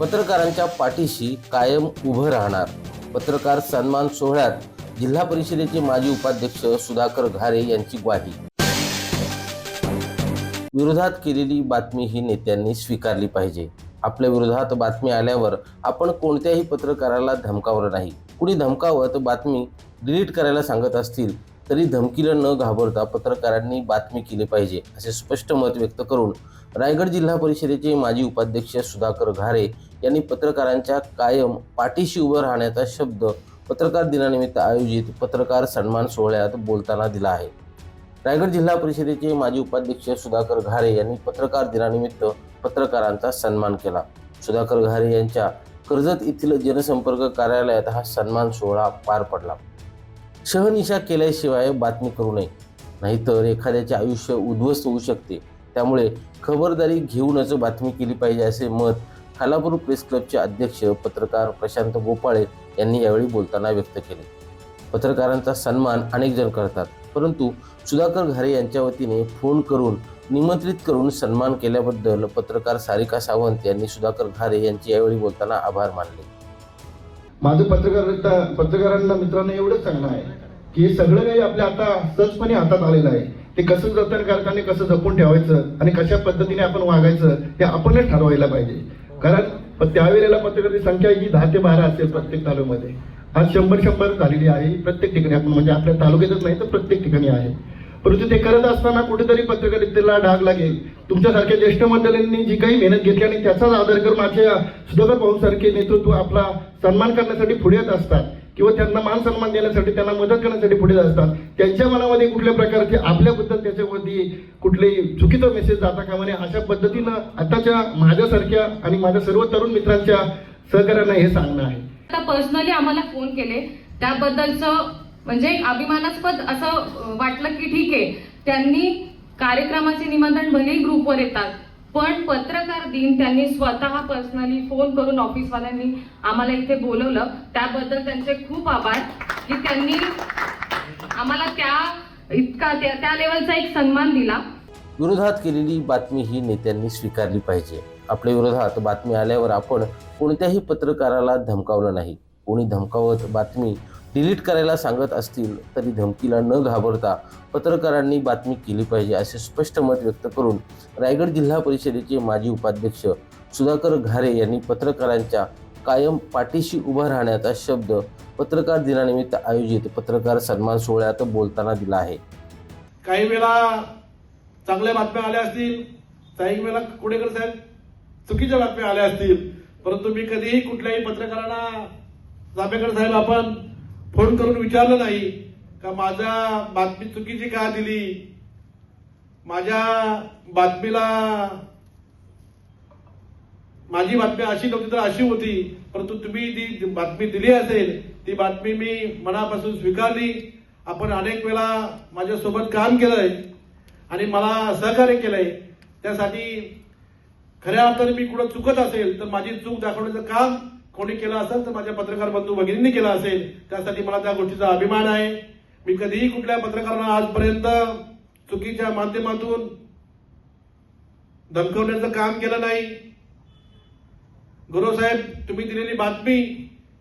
पत्रकारांच्या पाठीशी कायम उभं राहणार. पत्रकार सन्मान सोहळ्यात जिल्हा परिषदेचे माजी उपाध्यक्ष सुधाकर घारे यांची ग्वाही. विरोधात केलेली बातमी ही नेत्यांनी स्वीकारली पाहिजे. आपल्या विरोधात बातमी आल्यावर आपण कोणत्याही पत्रकाराला धमकावलं नाही. कुणी धमकावत बातमी डिलीट करायला सांगत असतील तरी धमकीला न घाबरता पत्रकारांनी बातमी केली पाहिजे असे स्पष्ट मत व्यक्त करून रायगड जिल्हा परिषदेचे माजी उपाध्यक्ष सुधाकर घारे यांनी पत्रकारांच्या कायम पाठीशी उभं राहण्याचा शब्द पत्रकार दिनानिमित्त आयोजित पत्रकार सन्मान सोहळ्यात बोलताना दिला आहे. रायगड जिल्हा परिषदेचे माजी उपाध्यक्ष सुधाकर घारे यांनी पत्रकार दिनानिमित्त पत्रकारांचा सन्मान केला. सुधाकर घारे यांच्या कर्जत येथील जनसंपर्क कार्यालयात हा सन्मान सोहळा पार पडला. शहनिशा केल्याशिवाय बातमी करू नये. नाहीतर एखाद्याचे आयुष्य उद्ध्वस्त होऊ शकते. त्यामुळे खबरदारी घेऊनच बातमी केली पाहिजे असे मत खालापूर प्रेस क्लबचे अध्यक्ष पत्रकार प्रशांत गोपाळे यांनी यावेळी बोलताना व्यक्त केले. पत्रकारांचा सन्मान अनेक जण करतात परंतु सुधाकर घारे यांच्या वतीने फोन करून निमंत्रित करून सन्मान केल्याबद्दल पत्रकार सारिका सावंत यांनी सुधाकर घारे यांचे यावेळी बोलताना आभार मानले. माझं पत्रकारिता पत्रकारांना मित्रांनो एवढंच सांगणं आहे की हे सगळं काही आपल्या आता सहजपणे हातात आलेलं आहे. ते कसं जतन करताना कसं जपून ठेवायचं आणि कशा पद्धतीने आपण वागायचं हे आपणच ठरवायला पाहिजे. कारण त्यावेळेला पत्रकारांची संख्या ही दहा ते बारा असेल प्रत्येक तालुक्यामध्ये. आज शंभर शंभर झालेली आहे. प्रत्येक ठिकाणी आपण म्हणजे आपल्या तालुक्यातच नाही तर प्रत्येक ठिकाणी आहे. परंतु ते करत असताना कुठेतरी पत्रकारितेला डाग लागेल. तुमच्यासारख्या ज्येष्ठ मंडळींनी जी काही मेहनत घेतली आणि त्याचाच आदर करून माझ्या सुधाकर भाऊसारखे नेतृत्व आपला सन्मान करण्यासाठी पुढे येत असतात किंवा त्यांना मान सन्मान देण्यासाठी त्यांना मदत करण्यासाठी पुढे असतात त्यांच्या मनामध्ये कुठल्या प्रकारचे आपल्याबद्दल त्याच्यामध्ये कुठलेही चुकीचा मेसेज जाता कामा नये. अशा पद्धतीनं आताच्या माझ्यासारख्या आणि माझ्या सर्व तरुण मित्रांच्या सहकार्यांना हे सांगणं आहे. आता पर्सनली आम्हाला फोन केले. त्याबद्दलचं म्हणजे एक अभिमानास्पद असं वाटलं की ठीक आहे. त्यांनी कार्यक्रमाचे निमंत्रण भलेही ग्रुपवर येतात पण पत्रकार दिन त्यांनी स्वतः पर्सनली फोन करून ऑफिसवाल्यांनी आम्हाला इथे बोलवलं. त्याबद्दल त्यांचे खूप आभार की त्यांनी आम्हाला त्या इतका त्या त्या लेवलचा एक सन्मान दिला. विरोधात केलेली बातमी ही नेत्यांनी स्वीकारली पाहिजे. आपल्या विरोधात बातमी आल्यावर आपण कोणत्याही पत्रकाराला धमकावलं नाही. कोणी धमकावत बातमी डिलीट करायला सांगत असतील तरी धमकीला न घाबरता पत्रकारांनी बातमी केली पाहिजे असे स्पष्ट मत व्यक्त करून रायगड जिल्हा परिषदेचे माजी उपाध्यक्ष सुधाकर घारे यांनी पत्रकारांच्या कायम पाठीशी उभा राहण्याचा शब्द पत्रकार दिनानिमित्त आयोजित पत्रकार सन्मान सोहळ्यात बोलताना दिला आहे. काही वेळा चांगल्या बातम्या आल्या असतील काही वेळा कुणेकर साहेब चुकीच्या बातम्या आल्या असतील परंतु मी कधीही कुठल्याही पत्रकारांना जांभेकर साहेब आपण फोन करून विचारलं नाही का माझ्या बातमी चुकीची का दिली? माझ्या बातमीला माझी बातमी अशी नव्हती तर अशी होती. परंतु तुम्ही जी बातमी दिली असेल ती बातमी मी मनापासून स्वीकारली. आपण अनेक वेळा माझ्यासोबत काम केलंय आणि मला सहकार्य केलंय. त्यासाठी खऱ्या अर्थाने मी कुठं चुकत असेल तर माझी चूक दाखवण्याचं काम कोणी केलं असेल तर माझ्या पत्रकार बंधू भगिनींनी केलं असेल. त्यासाठी मला त्या गोष्टीचा अभिमान आहे. मी कधीही कुठल्या पत्रकारांना आजपर्यंत चुकीच्या माध्यमातून धमकवण्याचं काम केलं नाही. गुरुसाहेब तुम्ही दिलेली बातमी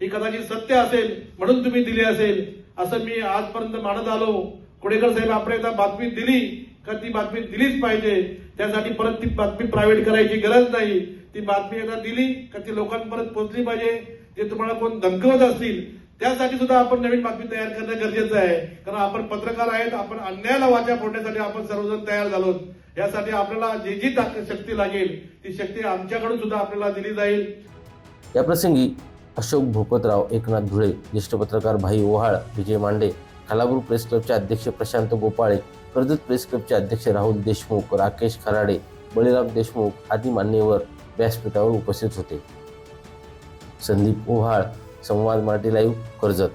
ही कदाचित सत्य असेल म्हणून तुम्ही दिली असेल असं मी आजपर्यंत मानत आलो. कुडेकर साहेब आपण एकदा बातमी दिली का ती बातमी दिलीच पाहिजे. त्यासाठी परत ती बातमी प्रायव्हेट करायची गरज नाही. ती बातमी एकदा दिली का ती लोकांपर्यंत पोहोचली पाहिजे जे तुम्हाला कोण धमकवत असतील त्यासाठी सुद्धा आपण नवीन बातमी तयार करणं गरजेचं आहे. कारण आपण पत्रकार आहेत आपण अन्यायाला वाचा फोडण्यासाठी आपण सर्वजण तयार झालो. यासाठी आपल्याला जी जी शक्ती लागेल ती शक्ती आमच्याकडून सुद्धा आपल्याला दिली जाईल. या प्रसंगी अशोक भूपतराव एकनाथ धुळे ज्येष्ठ पत्रकार भाई ओहाळ विजय मांडे खालापूर प्रेस क्लबचे अध्यक्ष प्रशांत गोपाळे कर्जत प्रेस क्लबचे अध्यक्ष राहुल देशमुख राकेश खराडे बळीराम देशमुख आदी मान्यवर व्यासपीठावर उपस्थित होते. संदीप ओहाळ संवाद मराठी लाईव्ह कर्जत.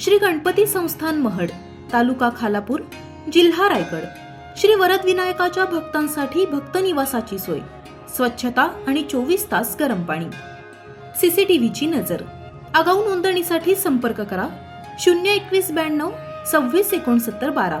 श्री गणपती संस्थान महड तालुका खालापूर जिल्हा रायगड. श्री वरद विनायकाच्या भक्तांसाठी भक्त निवासाची सोय स्वच्छता आणि चोवीस तास गरम पाणी. सीसीटीव्हीची नजर. आगाऊ नोंदणीसाठी संपर्क करा. शून्य एकवीस ब्याण्णव सव्वीस एकोणसत्तर बारा.